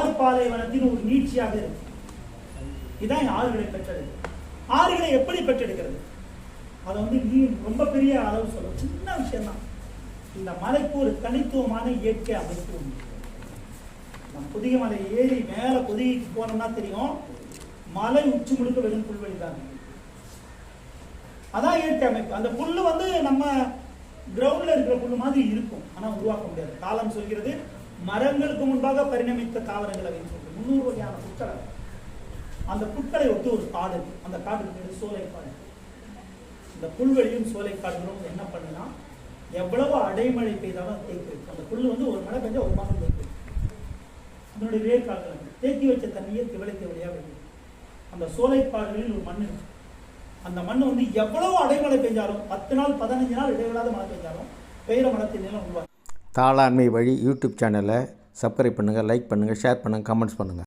ஆறு பாலைவனத்தின் ஒரு நீட்சியாக இருக்கு. இதான் ஆறுகளை பெற்றது ஆறுகளை எப்படி பெற்றெடுக்கிறது? அதை வந்து நீ ரொம்ப பெரிய அளவு சொல்ல சின்ன விஷயம் தான் இந்த மலைக்கு ஒரு தனித்துவமான இயற்கை அமைப்பு உண்டு நம்ம புதிய மலை ஏறி மேல புதியக்கு போனோம்னா தெரியும் மலை உச்சி முழுக்க வெறும் புல்வெளி தான் அதான் இயற்கை அமைப்பு. அந்த புல்லு வந்து நம்ம கிரவுண்ட்ல இருக்கிற புல்லு மாதிரி இருக்கும். ஆனா உருவாக்க முடியாது. காலம் சொல்கிறது மரங்களுக்கு முன்பாக பரிணமித்த தாவரங்கள் அப்படின்னு சொல்லிட்டு முன்னூறு வகையான புட்களை அந்த புட்களை ஒத்து ஒரு காடு. அந்த காட்டுக்கு பேர் சோலைக்காடு. இந்த புல்வெளியும் சோலைக்காடுகளும் என்ன பண்ணுனா எவ்வளவு அடைமழை பெய்தாலும் அது தேக்கி அந்த புல் வந்து ஒரு மழை பெஞ்சா ஒரு மாதம் தேக்கி வைக்கும் அதனுடைய வேர்க்கால்கள் தேக்கி வச்ச தண்ணியை திவளை திவளையாக வெளியே அந்த சோலைக்காடுகளில் ஒரு மண் இருக்கு அந்த மண் வந்து எவ்வளவு அடைமழை பெஞ்சாலும் பத்து நாள் பதினஞ்சு நாள் இடைவிடாத மழை பெஞ்சாலும் பெய்கிற மனத்தின் நிலம் உருவாக்கும் தாளாண்மை வழி யூடியூப் சேனலை சப்ஸ்கிரைப் பண்ணுங்கள் லைக் பண்ணுங்கள் ஷேர் பண்ணுங்கள் கமெண்ட்ஸ் பண்ணுங்கள்